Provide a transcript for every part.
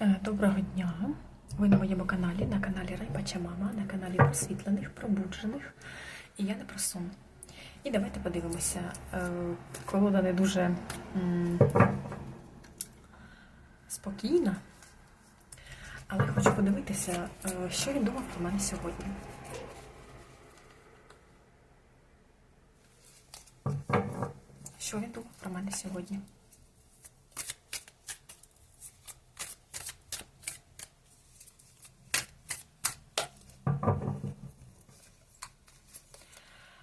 Е, Доброго дня! Ви на моєму каналі, на каналі Райпача Мама, на каналі просвітлених, пробуджених. І я не про сон. І давайте подивимося. Е, Колода не дуже спокійна, але хочу подивитися, е, що він думав про мене сьогодні. Що він думав про мене сьогодні?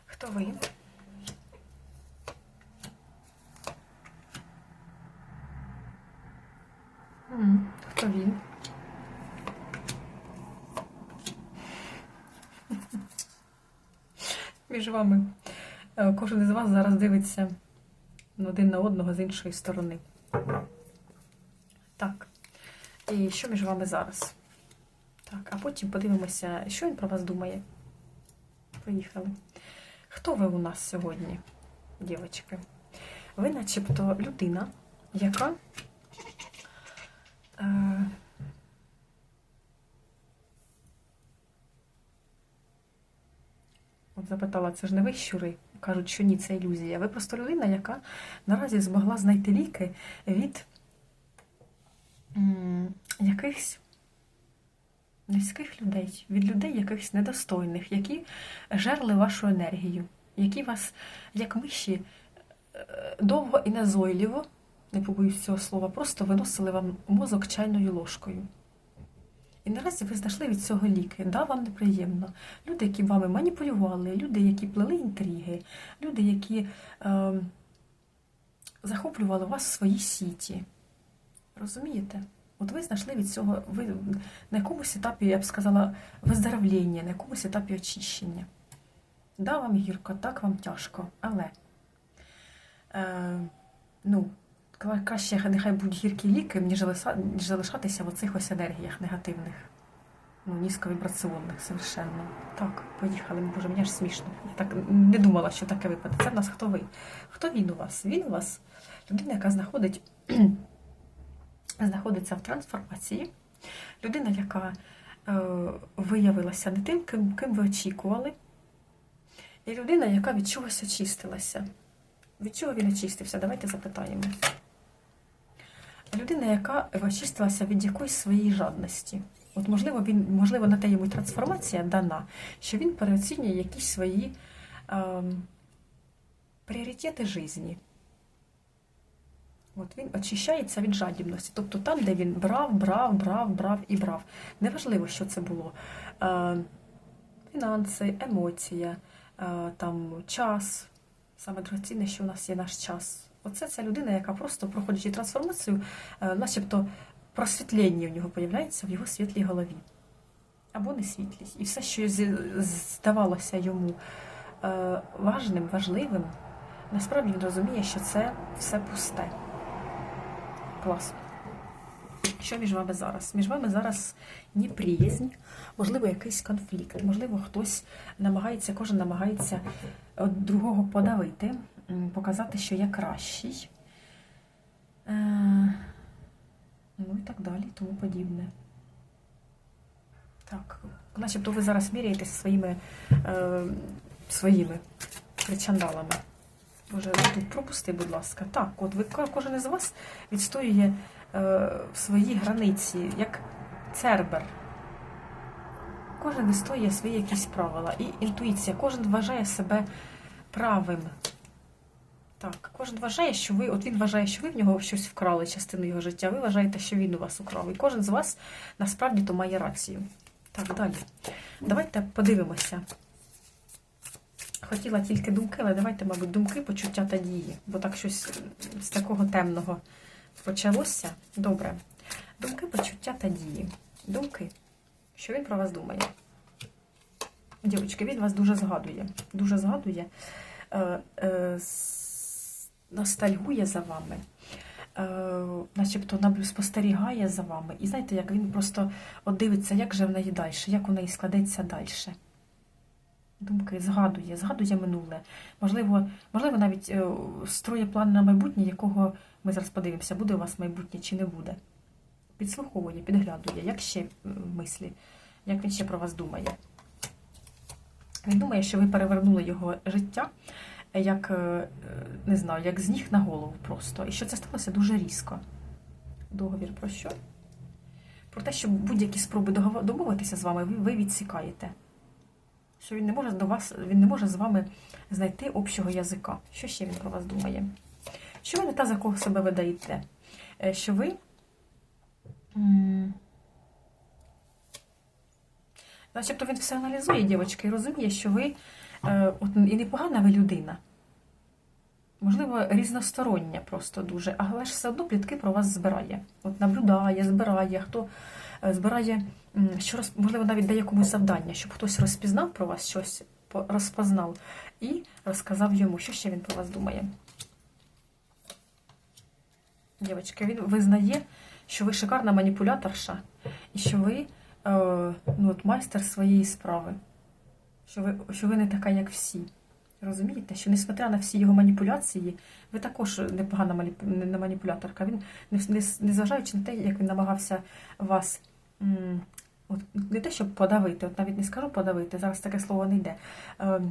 Хто ви? М, Хто він? Між вами. Е, Кожен із вас зараз дивиться один на одного з іншої сторони. Так. І що між вами зараз? Так, а потім подивимося, що він про вас думає. Поїхали. Хто ви у нас сьогодні, дівчатки? Ви начебто людина, яка е, от запитала, це ж не ви щури? Кажуть, що ні, це ілюзія. Ви просто людина, яка наразі змогла знайти ліки від якихось низьких людей, від людей якихось недостойних, які жерли вашу енергію, які вас, як миші, е, довго і назойливо, не побоюсь цього слова, просто виносили вам мозок чайною ложкою. І наразі ви знайшли від цього ліки. Да, вам неприємно. Люди, які вами маніпулювали, люди, які плели інтриги, люди, які е, захоплювали вас в свої сіті. Розумієте? От ви знайшли від цього, ви на якомусь етапі, я б сказала, виздоровлення, на якомусь етапі очищення. Да, вам гірко, так вам тяжко, але е, ну, краще нехай будуть гіркі ліки, ніж залишатися в оцих ось енергіях негативних, ну, низьковібраціонних совершенно. Так, поїхали, боже, мені аж смішно. Я так не думала, що таке випаде. Це в нас хто ви? Хто він у вас? Він у вас людина, яка знаходить знаходиться в трансформації. Людина, яка е, виявилася не тим, ким, ким ви очікували. І людина, яка від чогось очистилася. Від чого він очистився? Давайте запитаємо. Людина, яка очистилася від якоїсь своєї жадності. От, можливо, він, можливо, на те йому трансформація дана, що він переоцінює якісь свої е, пріоритети житті. От він очищається від жадібності. Тобто там, де він брав, брав, брав, брав і брав. Неважливо, що це було. Е, фінанси, емоція, е, там, час. Саме дорогоцінне, що у нас є наш час. Оце ця людина, яка просто проходячи трансформацію, е, начебто просвітлення у нього появляється в його світлій голові. Або не світлість. І все, що здавалося йому е, важним, важливим, насправді він розуміє, що це все пусте. Клас. Що між вами зараз? Між вами зараз неприязнь, можливо, якийсь конфлікт, можливо, хтось намагається, кожен намагається другого подавити, показати, що я кращий. Е, Ну і так далі, тому подібне. Так, начебто ви зараз міряєтесь своїми, е, своїми причандалами. Боже, тут пропусти, будь ласка. Так, от ви кожен із вас відстоює е, свої границі, як цербер. Кожен відстоює свої якісь правила. І інтуїція, кожен вважає себе правим. Так, кожен вважає, що ви, от він вважає, що ви в нього щось вкрали, частину його життя. Ви вважаєте, що він у вас украв. І кожен з вас насправді то має рацію. Так, далі. Давайте подивимося. Хотіла тільки думки, але давайте, мабуть, думки, почуття та дії, бо так щось з такого темного почалося. Добре. Думки, почуття та дії. Думки. Що він про вас думає? Дівчатки, він вас дуже згадує. Дуже згадує, е, е, ностальгує за вами. Е, начебто спостерігає за вами. І знаєте, як він просто от дивиться, як же в неї далі, як у неї складеться далі. Думки згадує, згадує минуле. Можливо, можливо, навіть е, строє план на майбутнє, якого ми зараз подивимося, буде у вас майбутнє чи не буде. підслуховує, підглядує, як ще мислі, як він ще про вас думає. Він думає, що ви перевернули його життя, як е, не знаю, як з ніг на голову просто. І що це сталося дуже різко. Договір про що? Про те, що будь-які спроби домовитися з вами, ви, відсікаєте. Що він не може до вас, він не може з вами знайти общого язика. Що ще він про вас думає? Що ви не та, за кого себе видаєте? Е, Що ви. Начебто він все аналізує, дівчатки, і розуміє, що ви е, от, і непогана ви людина. Можливо, різностороння просто дуже, але ж все одно плітки про вас збирає. От наблюдає, збирає, хто е, збирає, що роз, можливо, навіть дає комусь завдання, щоб хтось розпізнав про вас щось, розпознав і розказав йому, що ще він про вас думає. Дівчатки, він визнає, що ви шикарна маніпуляторша і що ви е, ну, от майстер своєї справи. Що ви, що ви не така, як всі. Розумієте, що несмотря на всі його маніпуляції, ви також непогана маніп- маніпуляторка. Він, не, не, незважаючи на те, як він намагався вас от, не те, щоб подавити, от навіть не скажу подавити, зараз таке слово не йде. Е,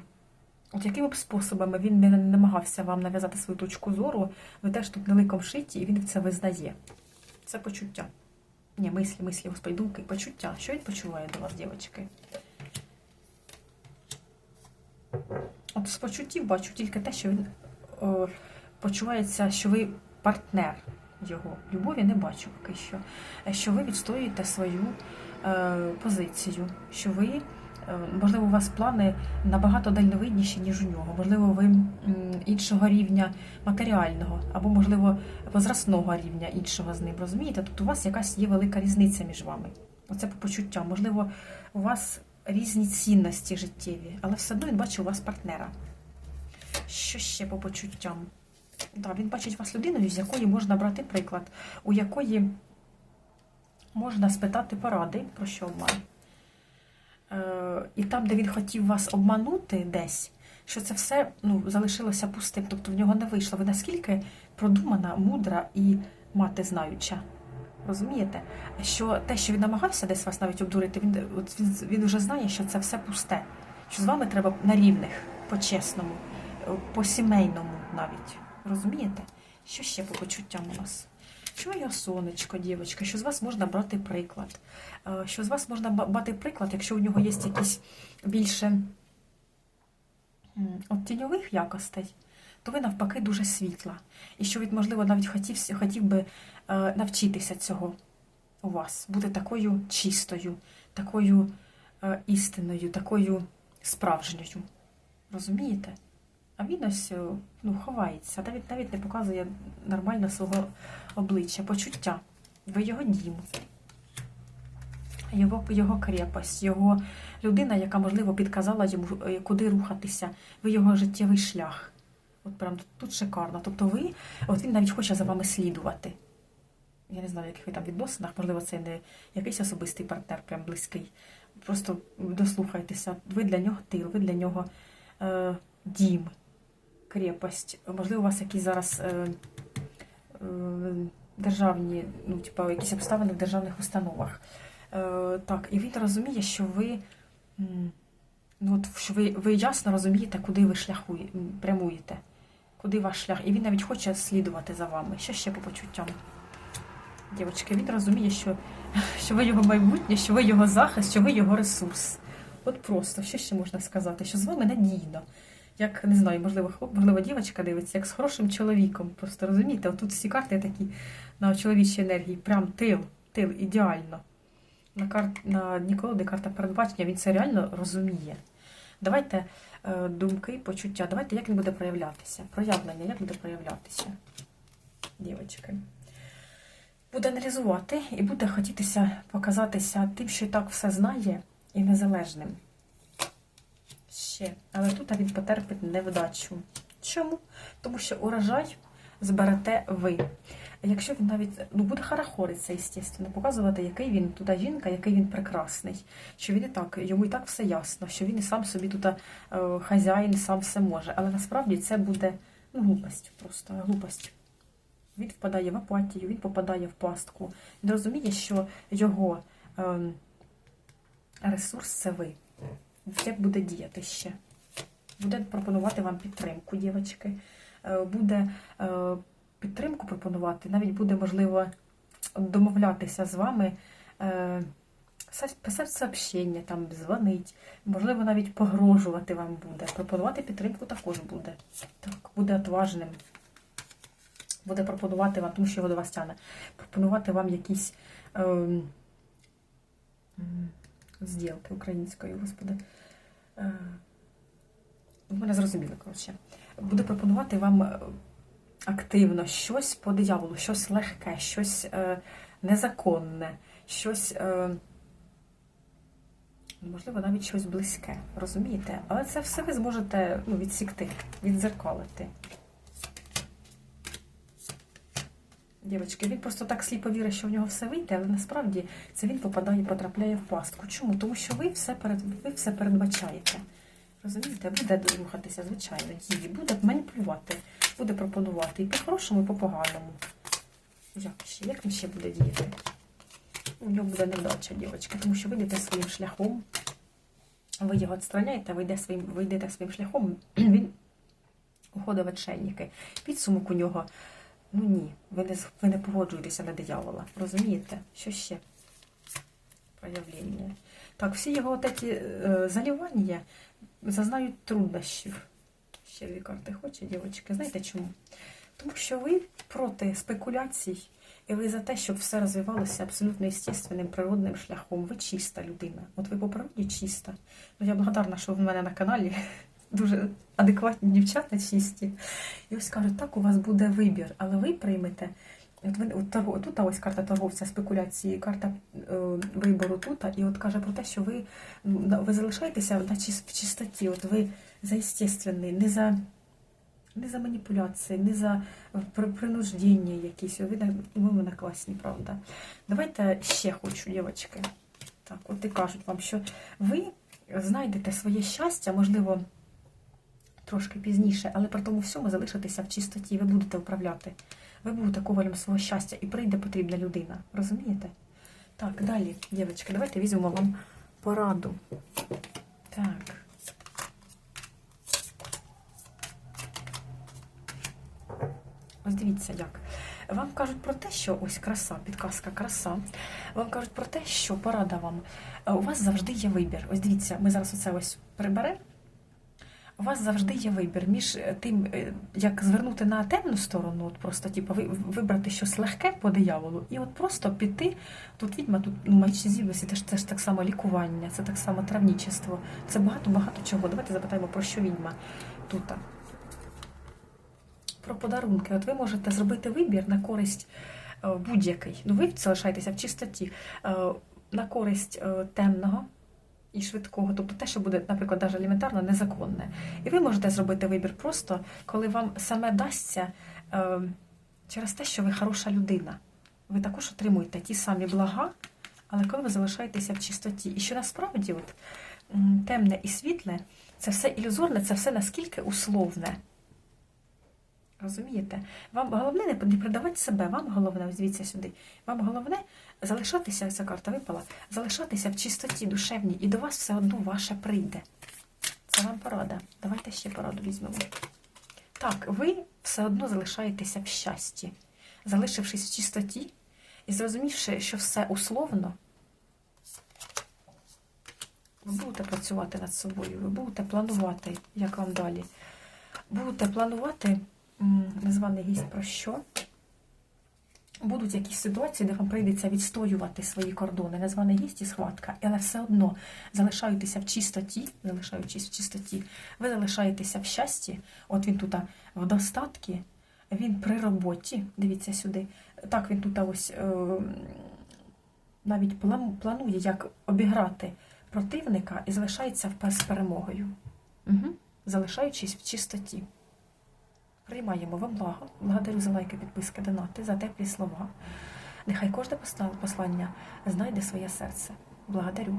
От якими б способами він не намагався вам нав'язати свою точку зору, ви теж тут не ликом шиті, і він це визнає. Це почуття. Ні, мислі, мислі, господи, думки, почуття. Що він почуває до вас, дівчатки? От з почуттів бачу тільки те, що він е, почувається, що ви партнер його. Любові не бачу поки що. Е, Що ви відстоюєте свою е, позицію, що ви, е, можливо, у вас плани набагато дальновидніші, ніж у нього. Можливо, ви іншого рівня матеріального, або, можливо, возрастного рівня іншого з ним. Розумієте? Тут у вас якась є велика різниця між вами. Оце по почуттям. Можливо, у вас різні цінності життєві, але все одно він бачить у вас партнера. Що ще по почуттям? Да, він бачить вас людиною, з якої можна брати приклад, у якої можна спитати поради, про що обман. Е, і там, де він хотів вас обманути десь, що це все ну, залишилося пустим, тобто в нього не вийшло. Ви наскільки продумана, мудра і мати знаюча. Розумієте? Що те, що він намагався десь вас навіть обдурити, він, от він, він вже знає, що це все пусте. Що з вами треба на рівних, по-чесному, по сімейному навіть. Розумієте? Що ще по почуттям у нас? Що його сонечко, дівчатка, що з вас можна брати приклад. Е, Що з вас можна брати приклад, якщо у нього є якісь більше от тіньових якостей, то ви навпаки дуже світла. І що він, можливо, навіть хотів, хотів би е, навчитися цього у вас, бути такою чистою, такою е, істинною, такою справжньою. Розумієте? А він ось е, ну, ховається, навіть навіть не показує нормально свого обличчя, почуття. Ви його дім, його, його крепость, його людина, яка, можливо, підказала йому, куди рухатися, ви його життєвий шлях. От прям тут, шикарно. Тобто ви, от він навіть хоче за вами слідувати. Я не знаю, в яких ви там відносинах, можливо, це не якийсь особистий партнер, прям близький. Просто дослухайтеся. Ви для нього тил, ви для нього е, дім, крепость. Можливо, у вас якісь зараз е, е, державні, ну, типу, якісь обставини в державних установах. Е, так, і він розуміє, що ви. Ну, от, що ви, ви ясно розумієте, куди ви шляхує, м, прямуєте, куди ваш шлях. І він навіть хоче слідувати за вами. Що ще по почуттям? Дівчатки, він розуміє, що, що ви його майбутнє, що ви його захист, що ви його ресурс. От просто, що ще можна сказати? Що з вами надійно. Як не знаю, можливо, хлоп, можливо, дівчинка дивиться, як з хорошим чоловіком. Просто розумієте, отут всі карти такі на чоловічій енергії, прям тил, тил, ідеально. На карт на дні колоди карта передбачення, він це реально розуміє. Давайте е, думки, почуття. Давайте, як він буде проявлятися. Проявлення, як буде проявлятися, дівчатки. Буде аналізувати і буде хотітися показатися тим, що і так все знає, і незалежним. Ще. Але тут він потерпить невдачу. Чому? Тому що урожай зберете ви. Якщо він навіть ну, буде харахоритися, звісно, показувати, який він туди жінка, який він прекрасний, що він і так, йому і так все ясно, що він і сам собі тут е, хазяїн, сам все може. Але насправді це буде ну, глупость, просто глупость. Він впадає в апатію, він попадає в пастку. Він розуміє, що його ем, ресурс це ви. Як буде діяти ще? Буде пропонувати вам підтримку, дівчатки. Е, Буде е, підтримку пропонувати, навіть буде, можливо, домовлятися з вами, е, писати сообщення, там, дзвонить, можливо, навіть погрожувати вам буде. Пропонувати підтримку також буде. Так, буде отважним. Буде пропонувати вам, тому що його до вас тягне, пропонувати вам якісь ем, зділки українською, господи. Е, мене зрозуміли, коротше. Буде пропонувати вам е, активно щось по дияволу, щось легке, щось е, незаконне, щось, е, можливо, навіть щось близьке. Розумієте? Але це все ви зможете ну, відсікти, відзеркалити. Дівчатки, він просто так сліпо вірить, що в нього все вийде, але насправді це він попадає, потрапляє в пастку. Чому? Тому що ви все перед ви все передбачаєте. Розумієте, буде рухатися, звичайно, дії, буде маніпулювати, буде пропонувати і по-хорошому, і по-поганому. Як? Він ще буде діяти? У нього буде невдача, дівчатка, тому що ви йдете своїм шляхом, ви його відстраняєте, ви йдете своїм, ви йдете своїм шляхом, він уходить в отшельники. Підсумок у нього. Ну ні, ви не, ви не погоджуєтеся на диявола. Розумієте? Що ще? Проявлення. Так, всі його ці е, залівання зазнають труднощів. Ще дві карти хоче, дівчатки. Знаєте чому? Тому що ви проти спекуляцій, і ви за те, щоб все розвивалося абсолютно естественним, природним шляхом. Ви чиста людина. От ви по природі чиста. Ну, я благодарна, що в мене на каналі дуже адекватні дівчата чисті. І ось кажуть, так, у вас буде вибір, але ви приймете. От от тут ось карта торговця спекуляції, карта е, вибору тут, і от каже про те, що ви, ви залишаєтеся на в чистоті, от ви за естественний, не за, не за маніпуляції, не за при- принуждення якісь. На- ви мене класні, правда. Давайте ще хочу, дівчатки. Так, от і кажуть вам, що ви знайдете своє щастя, можливо, трошки пізніше, але при тому всьому залишитеся в чистоті, ви будете управляти. Ви будете ковалем свого щастя і прийде потрібна людина. Розумієте? Так, далі, дівчатки, давайте візьмемо вам пораду. Так. Ось дивіться як. Вам кажуть про те, що ось краса, підказка краса. Вам кажуть про те, що порада вам. Е, У вас завжди є вибір. Ось дивіться, ми зараз оце ось приберемо. У вас завжди є вибір між е, тим, е, як звернути на темну сторону, от просто типу, вибрати щось легке по дияволу, і от просто піти. Тут відьма, тут ну, магічні це ж це ж так само лікування, це так само травнічество, це багато-багато чого. Давайте запитаємо, про що відьма тут. Про подарунки. От ви можете зробити вибір на користь е, будь-який. Ну, ви залишаєтеся в чистоті на користь темного і швидкого, тобто те, що буде, наприклад, навіть елементарно незаконне. І ви можете зробити вибір просто, коли вам саме дасться е, через те, що ви хороша людина. Ви також отримуєте ті самі блага, але коли ви залишаєтеся в чистоті. І що насправді от, темне і світле це все ілюзорне, це все наскільки условне. Розумієте? Вам головне не продавати себе, вам головне, дивіться сюди, вам головне залишатися, ця карта випала, залишатися в чистоті душевній, і до вас все одно ваше прийде. Це вам порада. Давайте ще пораду візьмемо. Так, ви все одно залишаєтеся в щасті, залишившись в чистоті і зрозумівши, що все условно, ви будете працювати над собою, ви будете планувати, як вам далі. Будете планувати незваний гість про що? Будуть якісь ситуації, де вам прийдеться відстоювати свої кордони, незваний гість і схватка, але все одно залишаєтеся в чистоті, залишаючись в чистоті, ви залишаєтеся в щасті. От він тут в достатки, він при роботі, дивіться сюди. Так він тут ось е, навіть планує, як обіграти противника і залишається з перемогою, угу. залишаючись в чистоті. Приймаємо вам благо. Благодарю за лайки, підписки, донати, за теплі слова. Нехай кожне послання знайде своє серце. Благодарю.